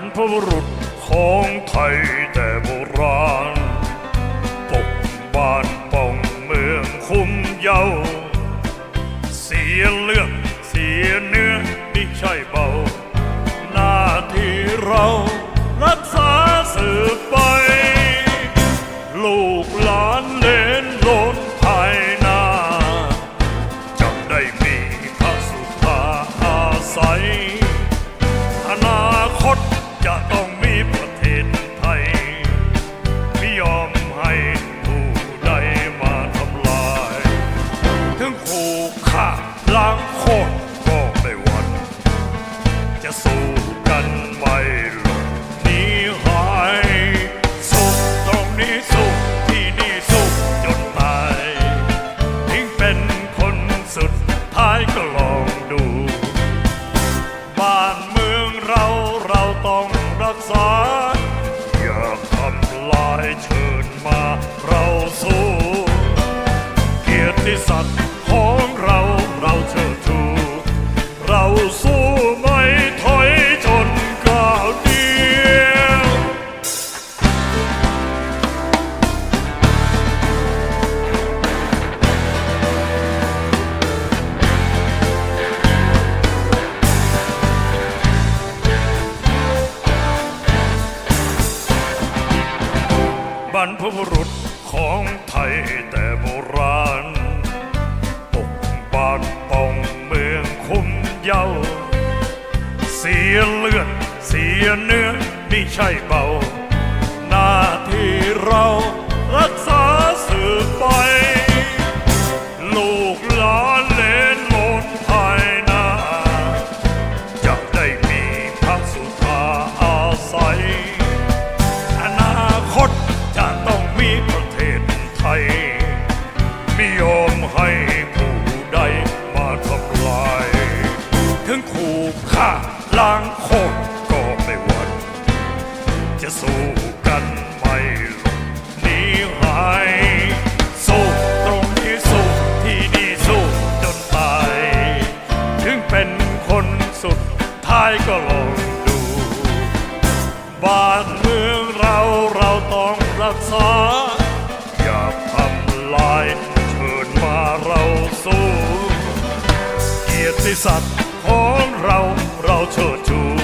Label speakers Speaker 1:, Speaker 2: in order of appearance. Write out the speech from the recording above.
Speaker 1: บรรพบุรุษของไทยแต่โบราณ ปกบ้านป้องเมืองคุ้มเยา เสียเลือดเสียเนื้อไม่ใช่เบา หน้าที่เรารักษาสืบไป ลูกหลานเลนโลนภายหน้าจะได้มีพระสุธาอาศัย ล้างโคตรก็ไม่หวันจะสู้กันไม่หลบหนีหายสู้ตรงนี้สู้ที่นี่สู้จนตายถึงเป็นคนสุดท้ายก็ลองดู บ้านเมืองเราเราต้องรักษา อย่าทำลายเชิญมาเราสู้ เกียรติศักดิ์ เราเราเชิดชูเราสู้ไม่ถอยจนก้าวเดียวบรรพบุรุษของไทยแต่ เยาเสียเลือด เสียเนื้อไม่ใช่เบา หน้าที่เรารักษาสืบไป ลูกหลานเลนหลนภายหน้า จะได้มีพระสุธาอาศัย ฆ่าล้างโคตรก็ไม่หวั่นจะสู้กันไม่หลบหนีหายสู้ตรงนี้สู้ที่นี่สู้จนตาย ถึงเป็นคนสุดท้ายก็ลองดู บ้านเมืองเราเราต้องรักษา อย่าทำลายเชิญมาเราสู้ เกียรติศักดิ์ของเรา เราเชิดชู